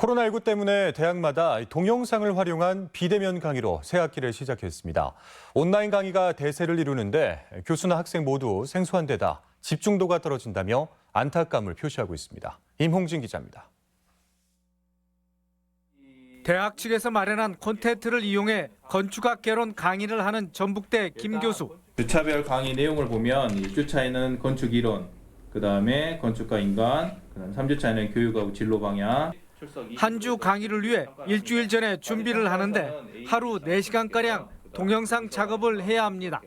코로나19 때문에 대학마다 동영상을 활용한 비대면 강의로 새 학기를 시작했습니다. 온라인 강의가 대세를 이루는데 교수나 학생 모두 생소한 데다 집중도가 떨어진다며 안타까움을 표시하고 있습니다. 임홍진 기자입니다. 대학 측에서 마련한 콘텐츠를 이용해 건축학 개론 강의를 하는 전북대 김 교수. 주차별 강의 내용을 보면 1주차에는 건축 이론, 그 다음에 건축과 인간, 그다음 3주차에는 교육하고 진로 방향. 한 주 강의를 위해 일주일 전에 준비를 하는데 하루 4시간가량 동영상 작업을 해야 합니다.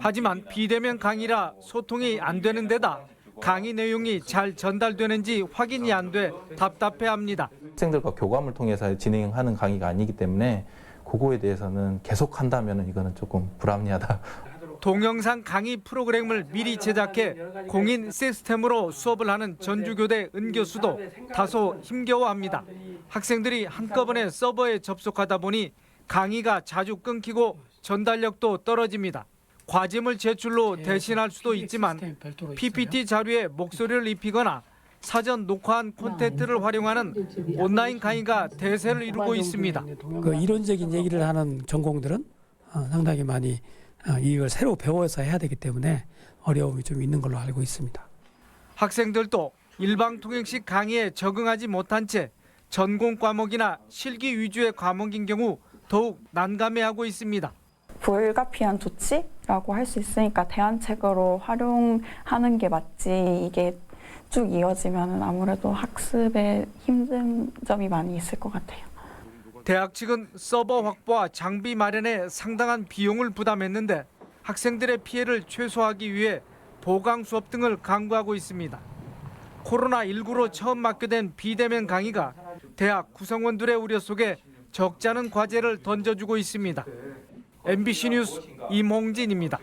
하지만 비대면 강의라 소통이 안 되는 데다 강의 내용이 잘 전달되는지 확인이 안 돼 답답해합니다. 학생들과 교감을 통해서 진행하는 강의가 아니기 때문에 그거에 대해서는 계속 한다면 이거는 조금 불합리하다. 동영상 강의 프로그램을 미리 제작해 공인 시스템으로 수업을 하는 전주교대 은 교수도 다소 힘겨워합니다. 학생들이 한꺼번에 서버에 접속하다 보니 강의가 자주 끊기고 전달력도 떨어집니다. 과제물 제출로 대신할 수도 있지만 PPT 자료에 목소리를 입히거나 사전 녹화한 콘텐츠를 활용하는 온라인 강의가 대세를 이루고 있습니다. 그 이론적인 얘기를 하는 전공들은 어, 상당히 많이 어, 이걸 새로 배워서 해야 되기 때문에 어려움이 좀 있는 걸로 알고 있습니다. 학생들도 일방통행식 강의에 적응하지 못한 채 전공 과목이나 실기 위주의 과목인 경우 더욱 난감해하고 있습니다. 불가피한 조치라고 할 수 있으니까 대안책으로 활용하는 게 맞지 이게 쭉 이어지면 아무래도 학습에 힘든 점이 많이 있을 것 같아요. 대학 측은 서버 확보와 장비 마련에 상당한 비용을 부담했는데 학생들의 피해를 최소화하기 위해 보강 수업 등을 강구하고 있습니다. 코로나19로 처음 맡게 비대면 강의가 대학 구성원들의 우려 속에 적지 않은 과제를 던져주고 있습니다. MBC 뉴스 임홍진입니다.